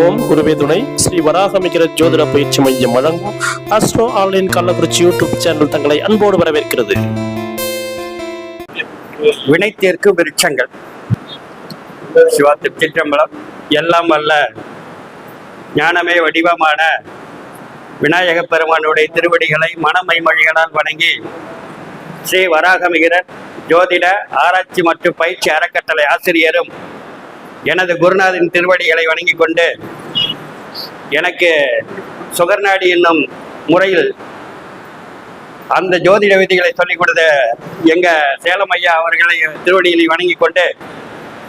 ஓம் குருவே துணை. ஸ்ரீ வராகமிகிற ஜோதிட பயிற்சி மையம் வழங்கும் astro online Kallakurichi YouTube channel தங்களை அன்போடு வரவேற்கிறது. வினை தீர்க்கும் விருட்சங்கள். சிவா திருச்சிற்றம்பலம் எல்லாம் வல்ல ஞானமே வடிவமான விநாயக பெருமானுடைய திருவடிகளை மனமை மொழிகளால் வணங்கி ஸ்ரீ வராகமிகிரர் ஜோதிட ஆராய்ச்சி மற்றும் பயிற்சி அறக்கட்டளை ஆசிரியரும் எனது குருநாதன் திருவடிகளை வணங்கி கொண்டு எனக்கு சுகர்நாடி என்னும் முறையில் அந்த ஜோதிட விதிகளை சொல்லிக் கொடுத்த எங்க சேலம் ஐயா அவர்களை திருவடிகளை வணங்கி கொண்டு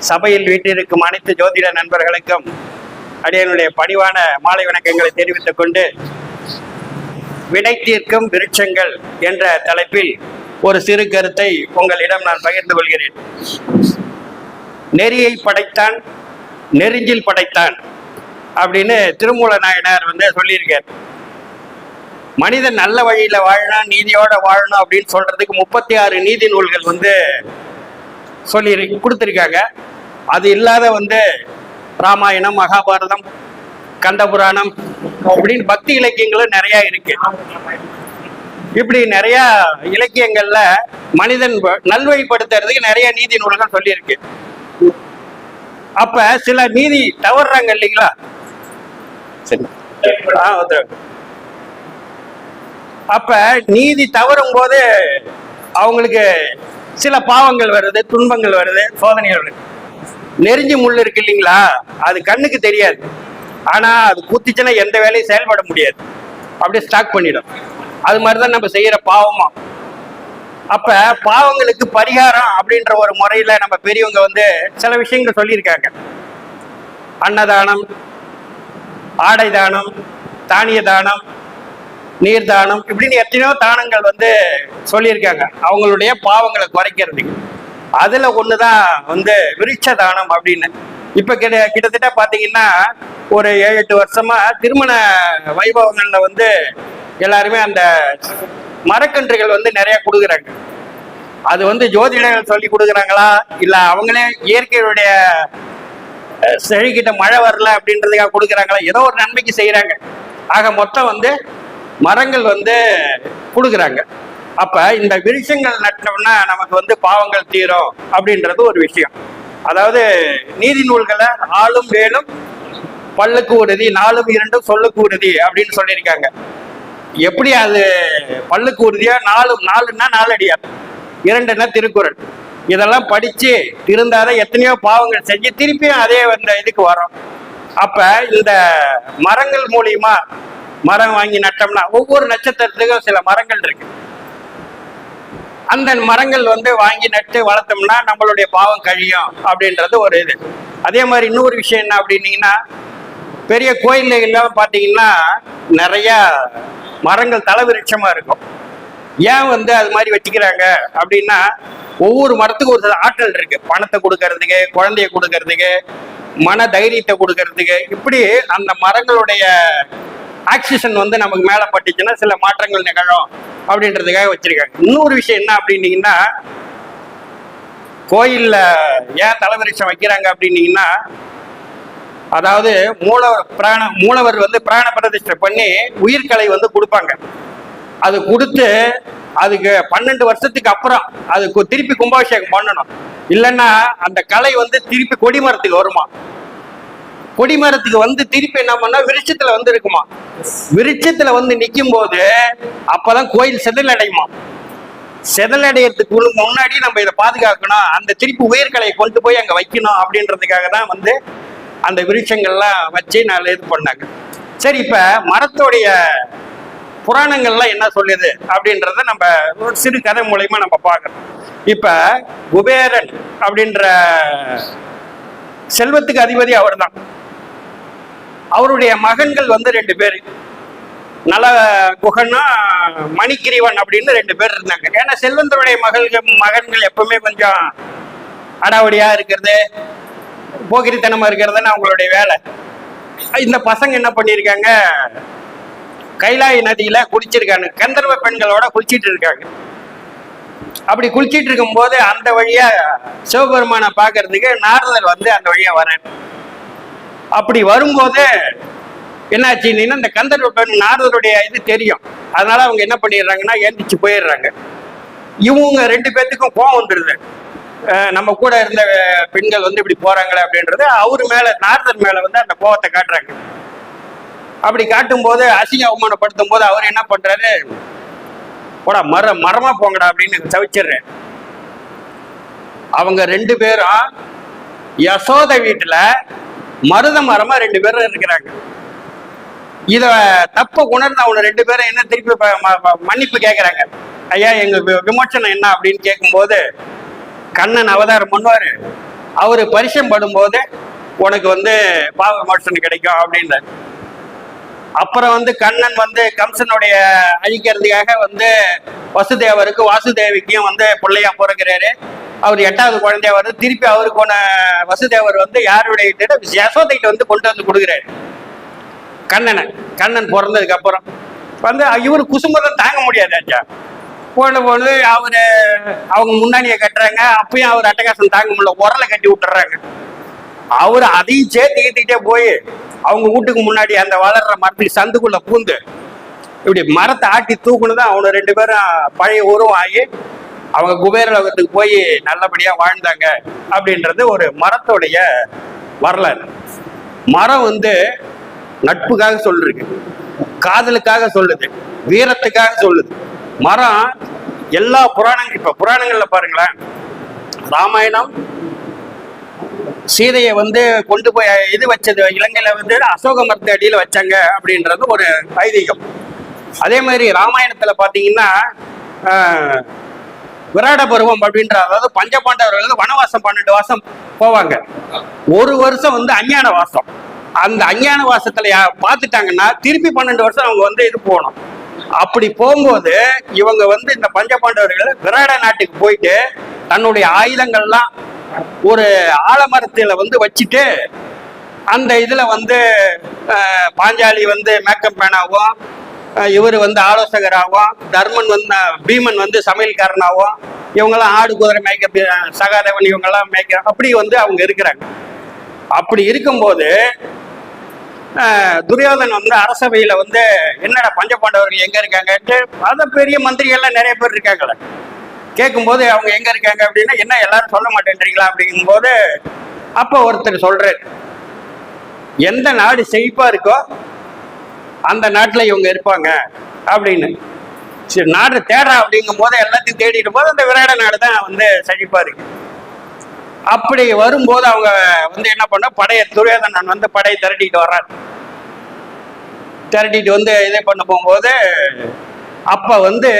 சபையில் வீட்டிற்கும் அனைத்து ஜோதிட நண்பர்களுக்கும் அடியனுடைய பணிவான மாலை வணக்கங்களை தெரிவித்துக் கொண்டு வினை தீர்க்கும் விருட்சங்கள் என்ற தலைப்பில் ஒரு சிறு கருத்தை உங்களிடம் நான் பகிர்ந்து கொள்கிறேன். நெறியை படைத்தான் நெருஞ்சில் படைத்தான் அப்படின்னு திருமூல நாயனார் வந்து சொல்லியிருக்கார். மனிதன் நல்ல வழியில வாழணும் நீதியோட வாழணும் அப்படின்னு சொல்றதுக்கு முப்பத்தி ஆறு நீதி நூல்கள் வந்து சொல்லி கொடுத்துருக்காங்க. அது இல்லாத வந்து ராமாயணம் மகாபாரதம் கந்தபுராணம் அப்படின்னு பக்தி இலக்கியங்களும் நிறைய இருக்கு. இப்படி நிறைய இலக்கியங்கள்ல மனிதன் நல்வழிப்படுத்துறதுக்கு நிறைய நீதி நூல்கள் சொல்லியிருக்கு. அப்ப சில நீதி தவறுறாங்க இல்லைங்களா? சரி. ஆ, ஒருத்தர். அப்ப நீதி தவறும் போது அவங்களுக்கு சில பாவங்கள் வருது துன்பங்கள் வருது சோதனைகள் வருது. நெறிஞ்சி முள் இருக்கு இல்லைங்களா? அது கண்ணுக்கு தெரியாது. ஆனா அது குத்திச்சுன்னா எந்த வேலையும் செயல்பட முடியாது. அப்படியே ஸ்டாக் பண்ணிடும். அது மாதிரிதான் நம்ம செய்யற பாவமா. அப்ப பாவங்களுக்கு பரிகாரம் அப்படின்ற ஒரு முறையில நம்ம பெரியவங்க வந்து சில விஷயங்கள் சொல்லியிருக்காங்க. அன்னதானம் ஆடை தானம் தானிய தானம் நீர் தானம் இப்படின்னு எத்தனையோ தானங்கள் வந்து சொல்லியிருக்காங்க. அவங்களுடைய பாவங்களை குறைக்கிறதுக்கு. அதுல ஒண்ணுதான் வந்து விருட்ச தானம் அப்படின்னு. இப்ப கிட்ட கிட்டத்தட்ட பாத்தீங்கன்னா ஒரு ஏழு எட்டு வருஷமா திருமண வைபவங்கள்ல வந்து எல்லாருமே அந்த மரக்கன்றுகள் வந்து நிறைய கொடுக்குறாங்க. அது வந்து ஜோதிடர்கள் சொல்லி கொடுக்குறாங்களா? இல்லை அவங்களே இயற்கையுடைய செழிக்கிட்ட மழை வரல அப்படின்றதுக்காக கொடுக்குறாங்களா? ஏதோ ஒரு நன்மைக்கு செய்யறாங்க ஆக மொத்தம் வந்து மரங்கள் வந்து கொடுக்குறாங்க. அப்ப இந்த விருஷங்கள் நட்டோம்னா நமக்கு வந்து பாவங்கள் தீரும் அப்படின்றது ஒரு விஷயம். அதாவது நீதி நூல்களை ஆளும் வேலும் பல்லுக்கு உறுதி நாலும் இரண்டும் சொல்லுக்கு உறுதி அப்படின்னு சொல்லியிருக்காங்க. எப்படி அது பல்லுக்கு உறுதியா? நாலு நாலுன்னா நாலடியா இரண்டுன்னா திருக்குறள். இதெல்லாம் படிச்சு திருந்தாத எத்தனையோ பாவங்கள் செஞ்சு திருப்பியும் அதே அந்த இதுக்கு வரும். அப்ப இந்த மரங்கள் மூலியமா மரம் வாங்கி நட்டோம்னா ஒவ்வொரு நட்சத்திரத்துக்கும் சில மரங்கள் இருக்கு. அந்த மரங்கள் வந்து வாங்கி நட்டு வளர்த்தோம்னா நம்மளுடைய பாவம் கழியும் அப்படின்றது ஒரு இது. அதே மாதிரி இன்னொரு விஷயம் என்ன அப்படின்னீங்கன்னா பெரிய கோயில்கள் பார்த்தீங்கன்னா நிறைய மரங்கள் தலைவிருட்சமா இருக்கும். ஏன் வந்து அது மாதிரி வச்சுக்கிறாங்க? அப்படின்னா ஒவ்வொரு மரத்துக்கும் ஒரு சில ஆற்றல் இருக்கு. பணத்தை கொடுக்கறதுக்கு குழந்தைய கொடுக்கறதுக்கு மன தைரியத்தை கொடுக்கறதுக்கு. இப்படி அந்த மரங்களுடைய ஆக்சிஜன் வந்து நமக்கு மேல பட்டுச்சுன்னா சில மாற்றங்கள் நிகழும் அப்படின்றதுக்காக வச்சிருக்காங்க. இன்னொரு விஷயம் என்ன அப்படின்னீங்கன்னா கோயில்ல ஏன் தலைவரிச்சம் வைக்கிறாங்க அப்படின்னீங்கன்னா அதாவது மூலவர் பிராண மூலவர் வந்து பிராண பிரதிஷ்டை பண்ணி உயிர்கலை வந்து கொடுப்பாங்க. அது கொடுத்து அதுக்கு பன்னெண்டு வருஷத்துக்கு அப்புறம் அது கு- திருப்பி கும்பாபிஷேகம் பண்ணணும். இல்லைன்னா அந்த கலை வந்து திருப்பி கொடிமரத்துக்கு வருமா? கொடிமரத்துக்கு வந்து திருப்பி என்ன பண்ணா விருட்சத்துல வந்து இருக்குமா? விருட்சத்துல வந்து நிற்கும் போது அப்பதான் கோயில் செதில் அடையுமா? செதலடையறதுக்கு உள்ள முன்னாடி நம்ம இதை பாதுகாக்கணும். அந்த திருப்பி உயிர்களை கொண்டு போய் அங்க வைக்கணும் அப்படின்றதுக்காக தான் வந்து அந்த விருட்சங்கள்லாம் வச்சு நாலு இது பண்ணாங்க. சரி இப்ப மரத்தோடைய புராணங்கள்லாம் என்ன சொல்லுது அப்படின்றத நம்ம ஒரு சிறு கதை மூலயமா நம்ம பார்க்கணும். இப்ப குபேரன் அப்படின்ற செல்வத்துக்கு அதிபதி அவர்தான். அவருடைய மகன்கள் வந்து ரெண்டு பேர். நல குகன்னா மணிக்கிரிவன் அப்படின்னு ரெண்டு பேர் இருந்தாங்க. ஏன்னா செல்வந்தருடைய மகள்கள் மகன்கள் எப்பவுமே கொஞ்சம் அடாவடியா இருக்கிறது. போகிரித்தனமா தான் அவங்களுடைய வேலை. இந்த பசங்க என்ன பண்ணியிருக்காங்க? கைலாய நதியில குளிச்சிருக்காங்க. கந்தர்வ பெண்களோட குளிச்சிட்டு இருக்காங்க. அப்படி குளிச்சிட்டு இருக்கும்போது அந்த வழியா சிவபெருமானை பார்க்கறதுக்கு நாரதர் வந்து அந்த வழியா வரேன் அப்படி வரும்போது என்னாச்சுன்னா இந்த கந்தர்வ பெண் நாரதருடைய இது தெரியும். அதனால அவங்க என்ன பண்ணிடுறாங்கன்னா ஏந்திச்சு போயிடுறாங்க. இவங்க ரெண்டு பேர்த்துக்கும் கோவம் வந்துடுது நம்ம கூட இருந்த பெண்கள் வந்து இப்படி போறாங்களே அப்படின்றது அவரு மேல நார்தன் மேல வந்து அந்த கோவத்தை காட்டுறாங்க. அப்படி காட்டும் போது அசிங்க அவமானப்படுத்தும் போது அவர் என்ன பண்றாரு? போடா மர மரமா போங்கடா அப்படின்னு தவிச்சிடுறேன் அவங்க ரெண்டு பேரும் யசோத வீட்டுல மருத மரமா ரெண்டு பேரும் இருக்கிறாங்க. இத தப்ப உணர்ந்து அவங்க ரெண்டு பேரும் என்ன திருப்பி மன்னிப்பு கேக்குறாங்க. ஐயா எங்க விமோச்சனம் என்ன அப்படின்னு கேட்கும்போது கண்ணன் அவதாரம் பண்ணுவாரு. அவரு பரிசம் படும்போது உனக்கு வந்து பாவ விமோசனம் கிடைக்கும் அப்படின்ற அப்புறம் வந்து கண்ணன் வந்து கம்சனுடைய அழிக்கிறதுக்காக வந்து வசுதேவருக்கு வாசுதேவிக்கும் வந்து பிள்ளையா பிறக்கிறாரு. அவர் எட்டாவது குழந்தையா வருது. திருப்பி அவருக்கு ஒன்று வசுதேவர் வந்து யாருடைய கிட்ட யசோதைகிட்ட வந்து கொண்டு வந்து கொடுக்குறாரு. கண்ணனை. கண்ணன் பிறந்ததுக்கு அப்புறம் வந்து இவர் குசுமதம் தாங்க முடியாது ஆச்சா போன அவரு அவங்க முன்னாடியை கட்டுறாங்க. அப்பயும் அவர் அட்டகாசம் தாங்க முடியல. உரலை கட்டி விட்டுறாங்க. அவர் அதையும் சேர்த்து போய் அவங்க வீட்டுக்கு முன்னாடி அந்த வளர்ற மரத்தில் சந்துக்குள்ள பூந்து இப்படி மரத்தை ஆட்டி தூக்குனதான் அவனை ரெண்டு பேரும் பழைய உருவம் ஆகி அவங்க குபேரலோகத்துக்கு போய் நல்லபடியா வாழ்ந்தாங்க அப்படின்றது ஒரு மரத்தோடைய வரலாறு. மரம் வந்து நட்புக்காக சொல்லிருக்கு காதலுக்காக சொல்லுது. வீரத்துக்காக சொல்லுது. மரம் எல்லா புராணங்கள் இப்ப புராணங்கள்ல பாருங்களேன். ராமாயணம் சீதையை வந்து கொண்டு போய் இது வச்சது இலங்கையில வந்து அசோக மரத்து அடியில வச்சாங்க அப்படின்றது ஒரு ஐதீகம். அதே மாதிரி ராமாயணத்துல பாத்தீங்கன்னா ஆஹ், விராட பருவம் அப்படின்ற அதாவது பஞ்சபாண்டவர்கள் வந்து வனவாசம் பன்னெண்டு வாசம் போவாங்க. ஒரு வருஷம் வந்து அஞ்ஞான வாசம். அந்த அஞ்ஞான வாசத்துல யா- பார்த்துட்டாங்கன்னா திருப்பி பன்னெண்டு வருஷம் அவங்க வந்து இது போகணும். அப்படி போகும்போது இவங்க வந்து இந்த பஞ்ச பாண்டவர்கள் விராட நாட்டுக்கு போயிட்டு தன்னுடைய ஆயுதங்கள்லாம் ஒரு ஆலமரத்துல வந்து வச்சுட்டு அந்த இதுல வந்து பாஞ்சாலி வந்து மேக்கப் மேனாகவும் இவர் வந்து ஆலோசகராகவும் தர்மன் வந்து பீமன் வந்து சமையல்காரனாகவும் இவங்கெல்லாம் ஆடு குதிரை மேய்க்க சகாதேவன் இவங்கெல்லாம் மேய்க்க அப்படி வந்து அவங்க இருக்கிறாங்க. அப்படி இருக்கும்போது துரியோதன் வந்து அரசவையில வந்து என்னடா பஞ்சபாண்டவர்கள் எங்க இருக்காங்க? அத பெரிய மந்திரிகள்லாம் நிறைய பேர் இருக்காங்களே கேட்கும்போது அவங்க எங்க இருக்காங்க அப்படின்னா என்ன எல்லாரும் சொல்ல மாட்டேன்றீங்களா அப்படிங்கும்போது அப்போ ஒருத்தர் சொல்றாரு. எந்த நாடு செழிப்பா இருக்கோ அந்த நாட்டுல இவங்க இருப்பாங்க அப்படின்னு. சரி நாடு தேடுறா அப்படிங்கும் போது எல்லாத்தையும் தேடிட்டு போது அந்த விராட நாடு தான் வந்து செழிப்பா இருக்கு. அப்படி வரும்போது அவங்க வந்து என்ன பண்ண படையை துரியோதனன் வந்து படையை திரட்டிட்டு வர்றாரு. திரட்டிட்டு வந்து இதே பண்ண போகும்போது அப்ப வந்து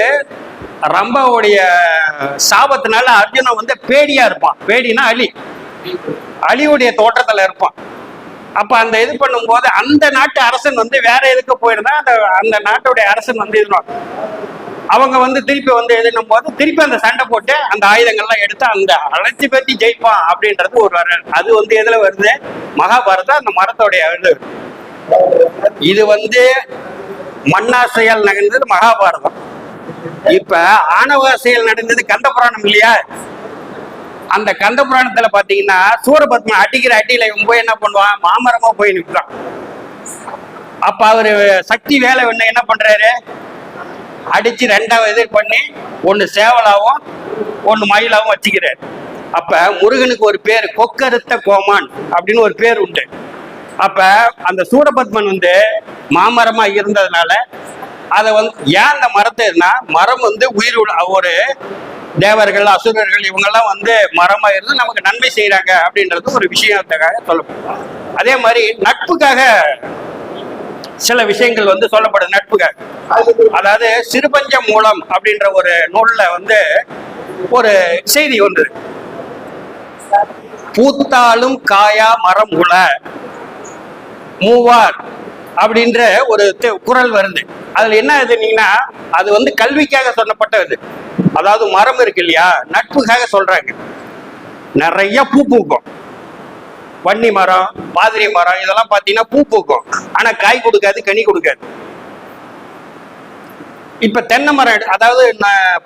ரம்பாவுடைய சாபத்தினால அர்ஜுனன் வந்து பேடியா இருப்பான். பேடினா அலி. அலியுடைய தோற்றத்துல இருப்பான். அப்ப அந்த இது பண்ணும்போது அந்த நாட்டு அரசன் வந்து வேற எதுக்கு போயிருந்தா அந்த அந்த நாட்டுடைய அரசன் வந்து இது அவங்க வந்து திருப்பி வந்து எழுதும் போது திருப்பி அந்த சண்டை போட்டு அந்த ஆயுதங்கள்லாம் எடுத்து அந்த அழைச்சி பற்றி ஜெயிப்பான் அப்படின்றது ஒரு வர அது வந்து எதுல வருது? மகாபாரதம் அந்த மரத்தோடைய இது. இது வந்து மண்ணாசையால் நகர்ந்தது மகாபாரதம். இப்ப ஆணவ நடந்தது கந்த புராணம் இல்லையா? அந்த கந்த புராணத்துல பாத்தீங்கன்னா சூரபத்மன் அடிக்கிற அடியில இவன் போய் என்ன பண்ணுவான்? மாமரமா போய் நிற்கிறான். அப்ப அவரு சக்தி வேலை என்ன பண்றாரு? அடிச்சு ரெண்டாவது இது பண்ணி ஒன்று சேவலாகவும் ஒன்று மயிலாகவும் வச்சுக்கிறார். அப்போ முருகனுக்கு ஒரு பேர் கொக்கருத்த கோமான் அப்படின்னு ஒரு பேர் உண்டு. அப்போ அந்த சூடபத்மன் வந்து மாமரமாக இருந்ததுனால அதை வந்து ஏன் அந்த மரத்தை மரம் வந்து உயிர் உள்ள ஒரு தேவர்கள் அசுரர்கள் இவங்கெல்லாம் வந்து மரமாக இருந்து நமக்கு நன்மை செய்கிறாங்க அப்படின்றது ஒரு விஷயத்துக்காக சொல்லப்படும். அதே மாதிரி நட்புக்காக சில விஷயங்கள் வந்து சொல்லப்படுது நட்புகள். அதாவது சிறுபஞ்ச மூலம் அப்படின்ற ஒரு நூல்ல வந்து ஒரு செய்தி ஒன்று பூத்தாலும் காயா மரம் உல மூவார் அப்படின்ற ஒரு குரல் வருது. அதுல என்ன இதுனீங்கன்னா அது வந்து கல்விக்காக சொல்லப்பட்டது. அதாவது மரம் இருக்கு இல்லையா நட்புக்காக சொல்றாங்க. நிறைய பூ பூக்கும். வன்னி மரம் பாதிரி மரம் இதெல்லாம் பாத்தீங்கன்னா பூ பூக்கும். ஆனா காய் கொடுக்காது கனி கொடுக்காது. இப்ப தென்னை மரம் அதாவது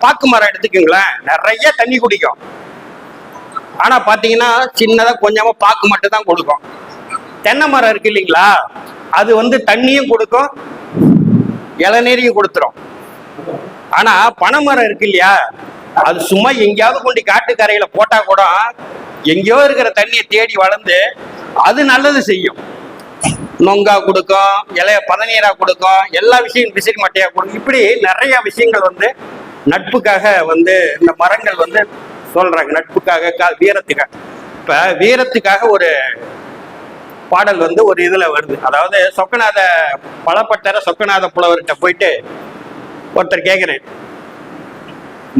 பாக்கு மரம் எடுத்துக்கோங்களேன் நிறைய தண்ணி குடிக்கும். ஆனா பாத்தீங்கன்னா சின்னதா கொஞ்சமா பாக்கு மட்டும் தான் கொடுக்கும். தென்னை மரம் இருக்கு இல்லைங்களா? அது வந்து தண்ணியும் கொடுக்கும் இளநீரையும் கொடுத்துரும். ஆனா பனைமரம் இருக்கு இல்லையா? அது சும்மா எங்கேயாவது கொண்டு காட்டுக்கரையில போட்டா கூட எங்கேயோ இருக்கிற தண்ணியை தேடி வளர்ந்து அது நல்லது செய்யும். நொங்கா கொடுக்கும் இலைய பதநீரா கொடுக்கும் எல்லா விஷயம் விசிறி மட்டையா கொடுக்கும். இப்படி நிறைய விஷயங்கள் வந்து நட்புக்காக வந்து இந்த மரங்கள் வந்து சொல்றாங்க. நட்புக்காக கா- வீரத்துக்காக. இப்ப வீரத்துக்காக ஒரு பாடல் வந்து ஒரு இதுல வருது. அதாவது சொக்கநாத பலப்பட்டர சொக்கநாத புலவர்கிட்ட போயிட்டு ஒருத்தர் கேட்கிறேன்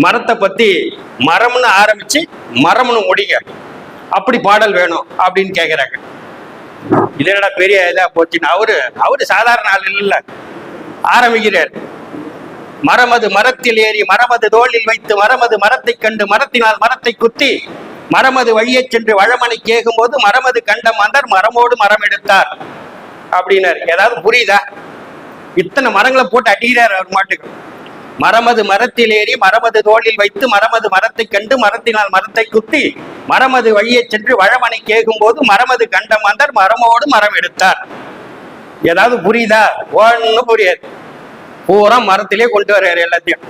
மரத்தை பத்தி மரம்னு ஆரம்பிச்சு மரம்னு முடிங்க. அப்படி பாடல் வேணும் அப்படின்னு கேக்குறாங்க. இதனடா பெரிய இதா போச்சுன்னு அவரு அவரு சாதாரண ஆள் இல்ல ஆரம்பிக்கிறார். மரமது மரத்தில் ஏறி மரமது தோளில் வைத்து மரமது மரத்தை கண்டு மரத்தினால் மரத்தை குத்தி மரமது வழியே சென்று வழமனை கேகும் போது மரமது கண்ட மாந்தர் மரமோடு மரம் எடுத்தார். அப்படின்னாரு. ஏதாவது புரியுதா? இத்தனை மரங்களை போட்டு அடிக்கிறார் அவர் மாட்டுக்கு. மரமது மரத்தில் ஏறி மரமது தோளில் வைத்து மரமது மரத்தை கண்டு மரத்தினால் மரத்தை குத்தி மரமது வழியே சென்று வழமனை கேகும் போது மரமது கண்ட மாந்தர் மரமோடு மரம் எடுத்தார். ஏதாவது புரியுதா? ஒன்னு புரியாது. பூரா மரத்திலே கொண்டு வர்றாரு எல்லாத்தையும்.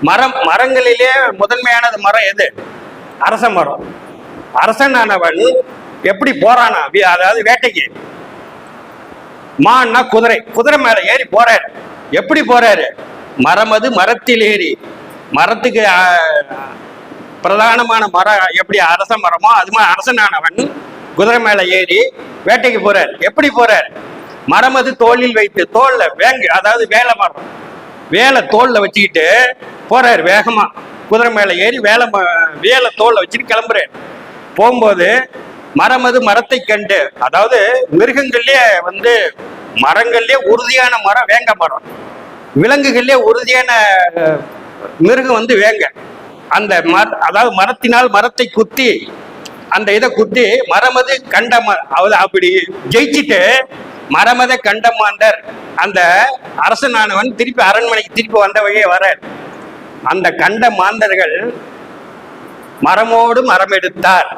மரம் மரங்களிலே முதன்மையானது மரம் எது? அரச மரம். அரசனானவன் எப்படி போறானா? வி- அதாவது வேட்டைக்கு. மான்னா குதிரை. குதிரை மேல ஏறி போறாரு. எப்படி போறாரு? மரமது மரத்தில் ஏறி மரத்துக்கு பிரதானமான மரம் எப்படி அரச மரமோ அது மாதிரி அரசனானவன் குதிரை மேலே ஏறி வேட்டைக்கு போறார். எப்படி போறார்? மரமது தோளில் வைத்து தோல்ல வேங்கு அதாவது வேலை மரம். வேலை தோல்ல வச்சுக்கிட்டு போறார் வேகமா. குதிரை மேலே ஏறி வேலை ம- வேலை தோல்ல வச்சுட்டு கிளம்புறாரு. போகும்போது மரமது மரத்தை கண்டு அதாவது மிருகங்கள்லயே வந்து மரங்கள்லயே உறுதியான மரம் வேங்க மரம். விலங்குகள்லயே உறுதியான மிருகம் வந்து வேங்க. அந்த மர அதாவது மரத்தினால் மரத்தை குத்தி அந்த இதை குத்தி மரமது கண்ட அதாவது அப்படி ஜெயிச்சுட்டு மரமத கண்டமாந்தர் அந்த அரசனானவன் திருப்பி அரண்மனைக்கு திருப்பி வந்த வழியே வர அந்த கண்ட மாந்தர்கள் மரமோடு மரம் எடுத்தார்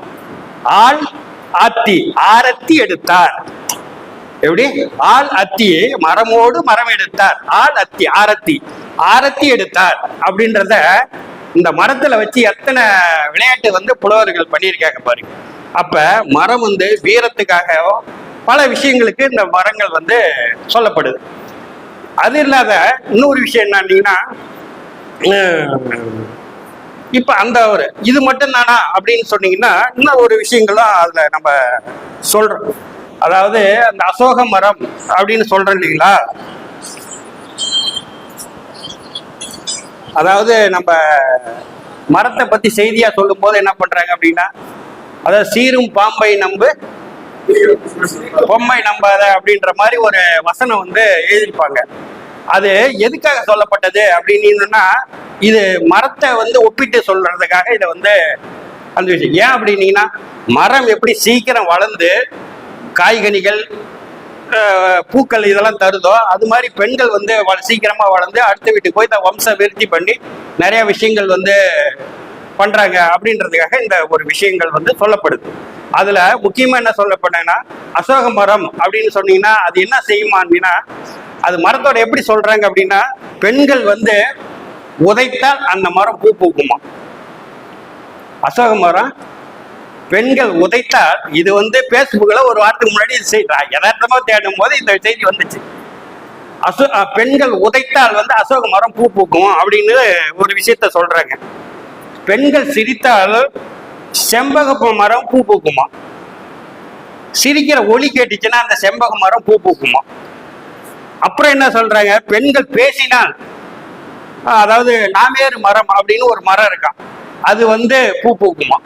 ஆள் ஆத்தி ஆரத்தி எடுத்தார். எப்படி? ஆள் அத்தி மரமோடு மரம் எடுத்தார் ஆள் அத்தி ஆரத்தி. ஆரத்தி எடுத்தார் அப்படின்றத இந்த மரத்துல வச்சு எத்தனை விளையாட்டு வந்து புலவர்கள் பண்ணியிருக்காங்க பாருங்க. அப்ப மரம் வந்து வீரத்துக்காக பல விஷயங்களுக்கு இந்த மரங்கள் வந்து சொல்லப்படுது. அது இல்லாத இன்னொரு விஷயம் என்னன்னீங்கன்னா இப்ப அந்த ஒரு இது மட்டும் தானா அப்படின்னு சொன்னீங்கன்னா இன்னும் ஒரு விஷயங்களும் அதுல நம்ம சொல்றோம். அதாவது அந்த அசோக மரம் அப்படின்னு சொல்றேன் இல்லைங்களா? அதாவது நம்ம மரத்தை பத்தி செய்தியா சொல்லும் போது என்ன பண்றாங்க அப்படின்னா அதாவது சீரும் பாம்பை நம்பு பொம்மை நம்பாத அப்படின்ற மாதிரி ஒரு வசனம் வந்து எழுதியிருப்பாங்க. அது எதுக்காக சொல்லப்பட்டது அப்படின்னா இது மரத்தை வந்து ஒப்பிட்டு சொல்றதுக்காக இதை வந்து அந்த விஷயம். ஏன் அப்படின்னீங்கன்னா மரம் எப்படி சீக்கிரம் வளர்ந்து காய்கனிகள் பூக்கள் இதெல்லாம் தருதோ அது மாதிரி பெண்கள் வந்து சீக்கிரமாக வளர்ந்து அடுத்த வீட்டுக்கு போய் இந்த வம்ச விருத்தி பண்ணி நிறைய விஷயங்கள் வந்து பண்ணுறாங்க அப்படின்றதுக்காக இந்த ஒரு விஷயங்கள் வந்து சொல்லப்படுது. அதில் முக்கியமாக என்ன சொல்லப்படுதுன்னா அசோக மரம் அப்படின்னு சொன்னீங்கன்னா அது என்ன செய்யுமா அப்படின்னா அது மரத்தோட எப்படி சொல்றாங்க அப்படின்னா பெண்கள் வந்து உதைத்தால் அந்த மரம் பூ பூக்குமா? அசோக மரம் பெண்கள் உதைத்தால் இது வந்து பேஸ்புக்கில் ஒரு வாரத்துக்கு முன்னாடி இது செய்தி தேடும் போது இந்த செய்தி வந்துச்சு. அசோ பெண்கள் உதைத்தால் வந்து அசோக மரம் பூ பூக்கும் அப்படின்னு ஒரு விஷயத்த சொல்றாங்க. பெண்கள் சிரித்தால் செம்பக மரம் பூ பூக்குமா? சிரிக்கிற ஒலி கேட்டுச்சுன்னா அந்த செம்பக மரம் பூ பூக்குமா? அப்புறம் என்ன சொல்றாங்க? பெண்கள் பேசினால் அதாவது நாமேறு மரம் அப்படின்னு ஒரு மரம் இருக்கான் அது வந்து பூ பூக்குமா?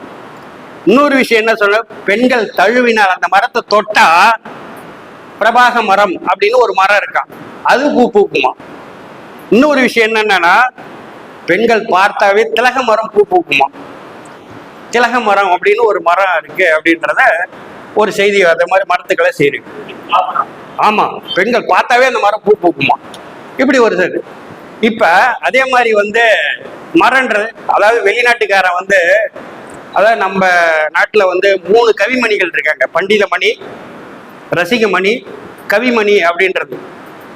இன்னொரு விஷயம் என்ன சொல்ல பெண்கள் தழுவினால் அந்த மரத்தை தொட்டா பிரபாக மரம் அப்படின்னு ஒரு மரம் இருக்கான் அது பூ பூக்குமா? இன்னொரு விஷயம் என்னன்னா பெண்கள் பார்த்தாவே திலக மரம் பூ பூக்குமா? திலக மரம் அப்படின்னு ஒரு மரம் இருக்கு அப்படின்றத ஒரு செய்தி அந்த மாதிரி மரத்துக்களை செய்யுது ஆமா பெண்கள் பார்த்தாவே அந்த மரம் பூ பூக்குமா? இப்படி ஒரு இது இப்ப அதே மாதிரி வந்து மரன்றது அதாவது வெளிநாட்டுக்காரன் வந்து அதாவது நம்ம நாட்டில் வந்து மூணு கவிமணிகள் இருக்காங்க. பண்டிதமணி ரசிகமணி கவிமணி அப்படின்றது.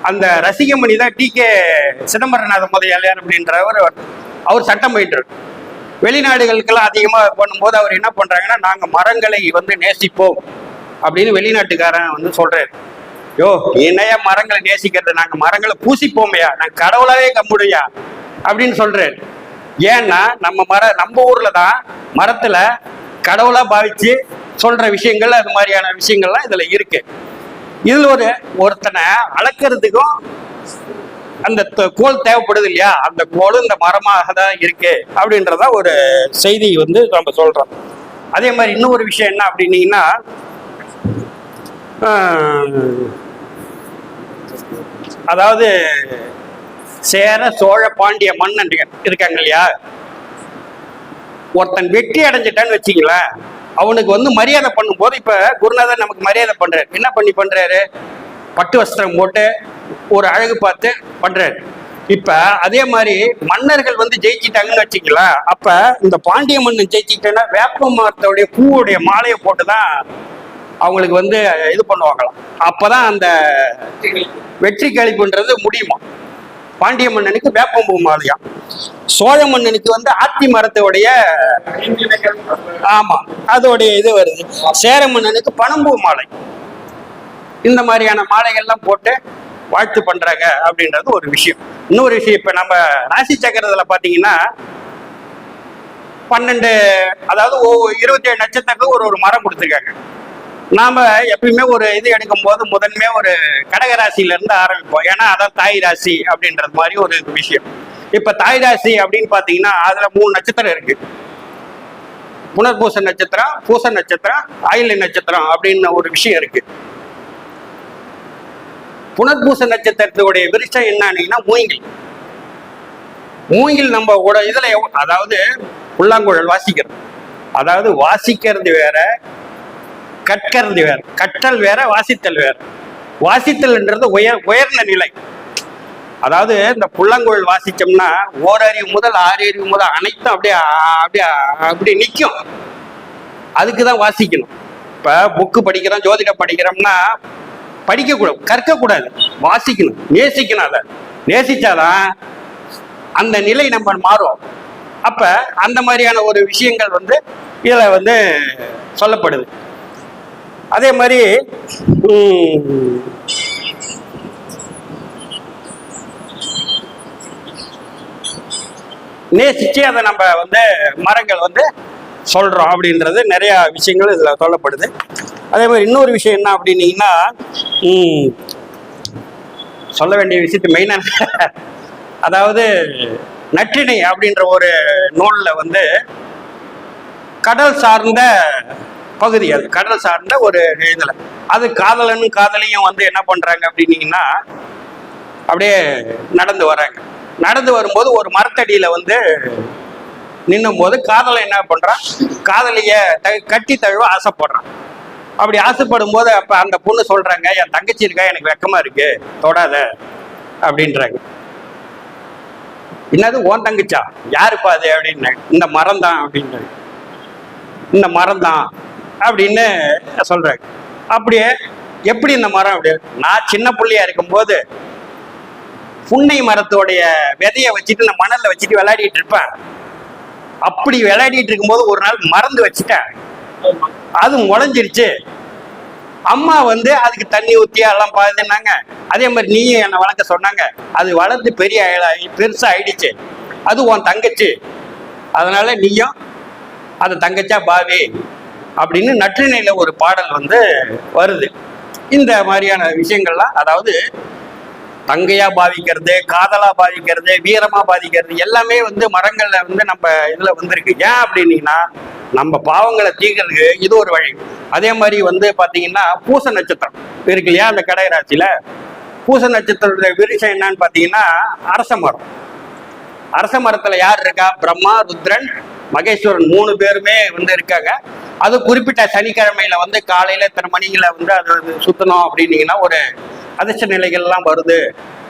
அந்த ரசிகமணி தான் டி கே சிதம்பரநாத முதலியார் அப்படின்றவர் அவர். சட்டம் பயின்றார். வெளிநாடுகளுக்கெல்லாம் அதிகமாக பண்ணும்போது அவர் என்ன பண்ணுறாங்கன்னா நாங்கள் மரங்களை வந்து நேசிப்போம் அப்படின்னு வெளிநாட்டுக்காரன் வந்து சொல்கிறார் யோ என்னையா மரங்களை நேசிக்கிறது? நாங்கள் மரங்களை பூசிப்போமையா? நாங்கள் கடவுளாவே கம்முடையா? அப்படின்னு சொல்கிறேன் ஏன்னா நம்ம மர நம்ம ஊர்ல தான் மரத்துல கடவுளா பாவிச்சு சொல்ற விஷயங்கள் அது மாதிரியான விஷயங்கள்லாம் இதுல இருக்கு. இதுல ஒரு ஒருத்தனை அளக்கிறதுக்கும் அந்த கோல் தேவைப்படுது இல்லையா? அந்த கோலும் இந்த மரமாக தான் இருக்கு அப்படின்றத ஒரு செய்தி வந்து நம்ம சொல்றோம். அதே மாதிரி இன்னொரு விஷயம் என்ன அப்படின்னீங்கன்னா அதாவது சேர சோழ பாண்டிய மன்னன் இருக்காங்க இல்லையா? ஒருத்தன் வெற்றி அடைஞ்சிட்டான்னு வச்சுங்களேன். அவனுக்கு வந்து மரியாதை பண்ணும்போது இப்ப குருநாதர் நமக்கு மரியாதை பண்றாரு. என்ன பண்ணி பண்றாரு? பட்டு வஸ்திரம் போட்டு ஒரு அழகு பார்த்து பண்றாரு. இப்ப அதே மாதிரி மன்னர்கள் வந்து ஜெயிச்சிட்டாங்கன்னு வச்சுங்களேன். அப்ப இந்த பாண்டிய மன்னன் ஜெயிச்சிட்டேன்னா வேப்ப மரத்தோடைய பூவுடைய மாலையை போட்டு தான் அவங்களுக்கு வந்து இது பண்ணுவாங்களாம். அப்பதான் அந்த வெற்றி கழிப்புன்றது முடியுமா? பாண்டிய மன்னனுக்கு வேப்பம்பூ மாலையா? சோழ மன்னனுக்கு வந்து ஆத்தி மரத்தோடைய ஆமா அதோடைய இது வருது. சேர மன்னனுக்கு பனம்பூ மாலை. இந்த மாதிரியான மாலைகள்லாம் போட்டு வாழ்த்து பண்றாங்க அப்படின்றது ஒரு விஷயம். இன்னொரு விஷயம் இப்ப நம்ம ராசி சக்கரத்துல பாத்தீங்கன்னா பன்னெண்டு அதாவது இருபத்தி ஏழு நட்சத்திரத்துக்கு ஒரு ஒரு மரம் கொடுத்துருக்காங்க. நாம எப்பயுமே ஒரு இது எடுக்கும் போது முதன்மையா ஒரு கடக ராசியில இருந்து ஆரம்பிப்போம். ஏன்னா அதான் தாய் ராசி அப்படின்றது மாதிரி ஒரு விஷயம். இப்ப தாய் ராசி அப்படின்னு பாத்தீங்கன்னா அதுல மூணு நட்சத்திரம் இருக்கு. புனர்பூச நட்சத்திரம் பூச நட்சத்திரம் ஆயில நட்சத்திரம் அப்படின்னு ஒரு விஷயம் இருக்கு. புனர்பூச நட்சத்திரத்துடைய விருட்சம் என்னன்னா மூங்கில். மூங்கில் நம்ம உட இதுல அதாவது புல்லாங்குழல் வாசிக்கிறது அதாவது வாசிக்கிறது வேற கற்கறது வேற. கற்றல் வேற வாசித்தல் வேற. வாசித்தல்ன்றது உயர் உயர்ந்த நிலை. அதாவது இந்த புல்லாங்குழல் வாசிச்சோம்னா ஓரறிவு முதல் ஆறறிவு முதல் அனைத்தும் அப்படியே அப்படியே அப்படியே நிற்கும் அதுக்கு தான் வாசிக்கணும். இப்போ புக்கு படிக்கிறோம் ஜோதிடம் படிக்கிறோம்னா படிக்கக்கூடாது கற்கக்கூடாது. வாசிக்கணும் நேசிக்கணும் அதை. நேசித்தாதான் அந்த நிலை நம்ம மாறும். அப்போ அந்த மாதிரியான ஒரு விஷயங்கள் வந்து இதில் வந்து சொல்லப்படுது. அதே மாதிரி உம், நேசிச்சு அதை நம்ம வந்து மரங்கள் வந்து சொல்றோம் அப்படின்றது நிறைய விஷயங்கள் இதுல சொல்லப்படுது. அதே மாதிரி இன்னொரு விஷயம் என்ன அப்படின்னீங்கன்னா உம், சொல்ல வேண்டிய விஷயத்து மெயினான அதாவது நற்றிணை அப்படின்ற ஒரு நூல்ல வந்து கடல் சார்ந்த பகுதி அது கடல் சார்ந்த ஒரு இதில் அது காதலனும் காதலியும் வந்து என்ன பண்றாங்க அப்படின்னீங்கன்னா அப்படியே நடந்து வராங்க நடந்து வரும்போது ஒரு மரத்தடியில வந்து நின்னும் போது காதலை என்ன பண்றான்? காதலிய த- கட்டி தழுவ ஆசைப்படுறான். அப்படி ஆசைப்படும் போது அப்ப அந்த பொண்ணு சொல்றாங்க என் தங்கச்சி இருக்கா? எனக்கு வெக்கமா இருக்கு. தொடாத. அப்படின்றாங்க. என்னது? ஓன் தங்கச்சா? யாருப்பா அது? அப்படின்னு இந்த மரம் தான் அப்படின்றாங்க. இந்த மரம் தான் அப்படின்னு சொல்றாங்க அப்படியே எப்படி இந்த மரம் அப்படி நான் சின்ன பிள்ளையா இருக்கும்போது புன்னை மரத்தோடைய விதைய வச்சுட்டு நான் மணல்ல வச்சுட்டு விளையாடிட்டு இருப்பேன். அப்படி விளையாடிட்டு இருக்கும்போது ஒரு நாள் மறந்து வச்சுட்டேன். அது முளைஞ்சிருச்சு. அம்மா வந்து அதுக்கு தண்ணி ஊத்தி எல்லாம் பார்த்துனாங்க அதே மாதிரி நீயும் என்னை வளர்க்க சொன்னாங்க. அது வளர்ந்து பெரிய பெருசாக பெருசா ஆயிடுச்சு அது உன் தங்கச்சி. அதனால நீயும் அது தங்கச்சா பாவி. அப்படின்னு நற்றிணையில ஒரு பாடல் வந்து வருது. இந்த மாதிரியான விஷயங்கள்லாம் அதாவது தங்கையா பாவிக்கிறது காதலா பாவிக்கிறது வீரமா பாதிக்கிறது எல்லாமே வந்து மரங்கள்ல வந்து நம்ம இதுல வந்திருக்கு. ஏன் அப்படின்னீங்கன்னா நம்ம பாவங்களை தீர்க்கறதுக்கு இது ஒரு வழி. அதே மாதிரி வந்து பாத்தீங்கன்னா பூச நட்சத்திரம் இருக்கு இல்லையா அந்த கடகராசியில? பூச நட்சத்திரத்துடைய விருஷம் என்னன்னு பாத்தீங்கன்னா அரச மரம். அரச மரத்துல யார் இருக்கா? பிரம்மா ருத்ரன் மகேஸ்வரன் மூணு பேருமே வந்து இருக்காங்க. அது குறிப்பிட்ட சனிக்கிழமையில வந்து காலையில இத்தனை மணிகளை வந்து அது சுத்தணும் அப்படின்னீங்கன்னா ஒரு அதிர்ஷ்ட நிலைகள்லாம் வருது.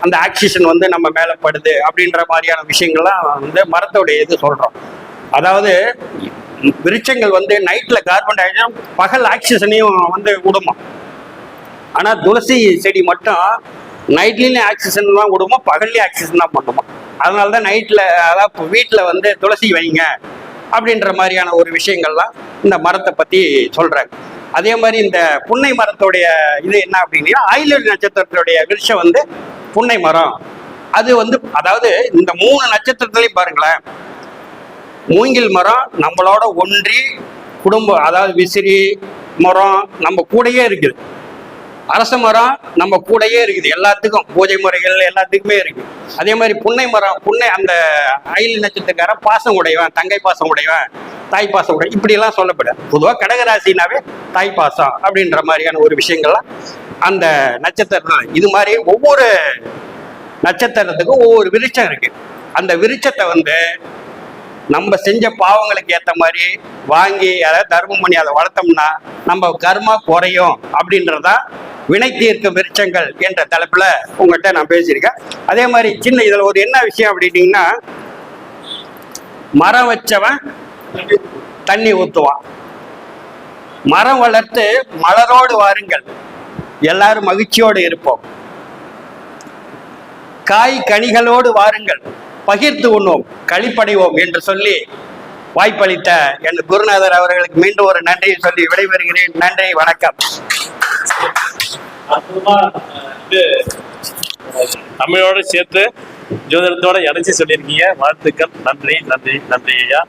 அந்த ஆக்சிஜன் வந்து நம்ம மேலே படுது அப்படின்ற மாதிரியான விஷயங்கள்லாம் வந்து மரத்தோடைய இது சொல்றோம். அதாவது விருட்சங்கள் வந்து நைட்ல கார்பன் டை ஆக்சைடும் பகல் ஆக்சிஜனையும் வந்து விடுமா ஆனா துளசி செடி மட்டும் நைட்லயும் ஆக்சிஜன் தான் விடுமா பகல்லையும் ஆக்சிஜன் தான் பண்ணுமா? அதனால தான் நைட்ல அதாவது வீட்டில் வந்து துளசி வைங்க. அப்படின்ற மாதிரியான ஒரு விஷயங்கள்லாம் இந்த மரத்தை பத்தி சொல்றாங்க. அதே மாதிரி இந்த புன்னை மரத்துடைய இது என்ன அப்படின்னா ஆயிலொலி நட்சத்திரத்துடைய விருஷம் வந்து புன்னை மரம். அது வந்து அதாவது இந்த மூணு நட்சத்திரத்துலையும் பாருங்களேன் மூங்கில் மரம் நம்மளோட ஒன்றி குடும்பம் அதாவது விசிறி மரம் நம்ம கூடயே இருக்குது. அரச மரம் நம்ம கூடயே இருக்குது. எல்லாத்துக்கும் பூஜை முறைகள் எல்லாத்துக்குமே இருக்கு. அதே மாதிரி புன்னை மரம் புன்னை அந்த அயில் நட்சத்திரக்காரன் பாசம் உடையவன் தங்கை பாசம் உடையவன் தாய் பாசம் உடைய இப்படியெல்லாம் சொல்லப்படும் பொதுவாக கடகராசினாவே தாய் பாசம் அப்படின்ற மாதிரியான ஒரு விஷயங்கள்லாம் அந்த நட்சத்திரம் இது மாதிரி ஒவ்வொரு நட்சத்திரத்துக்கும் ஒவ்வொரு விருட்சம் இருக்கு. அந்த விருட்சத்தை வந்து நம்ம செஞ்ச பாவங்களுக்கு ஏத்த மாதிரி வாங்கி யாராவது தர்மம் பண்ணி அதை வளர்த்தோம்னா நம்ம கர்மா குறையும் அப்படின்றதா வினை தீர்க்கும் விருட்சங்கள் என்ற தலைப்புல உங்கள்கிட்ட நான் பேசியிருக்கேன். அதே மாதிரி சின்ன இதுல ஒரு என்ன விஷயம் அப்படின்னீங்கன்னா மரம் வச்சவன் தண்ணி ஊத்துவான். மரம் வளர்த்து மலரோடு வாருங்கள். எல்லாரும் மகிழ்ச்சியோடு இருப்போம். காய் கனிகளோடு வாருங்கள். பகிர்ந்து உண்ணோம் களிப்படைவோம் என்று சொல்லி வாய்ப்பளித்த என் குருநாதர் அவர்களுக்கு மீண்டும் ஒரு நன்றியை சொல்லி விடைபெறுகிறேன். நன்றி வணக்கம். அற்புதமா இது தமிழோட சேர்த்து ஜோதிடத்தோட இணைச்சி சொல்லியிருக்கீங்க. வாழ்த்துக்கள். நன்றி நன்றி நன்றி ஐயா.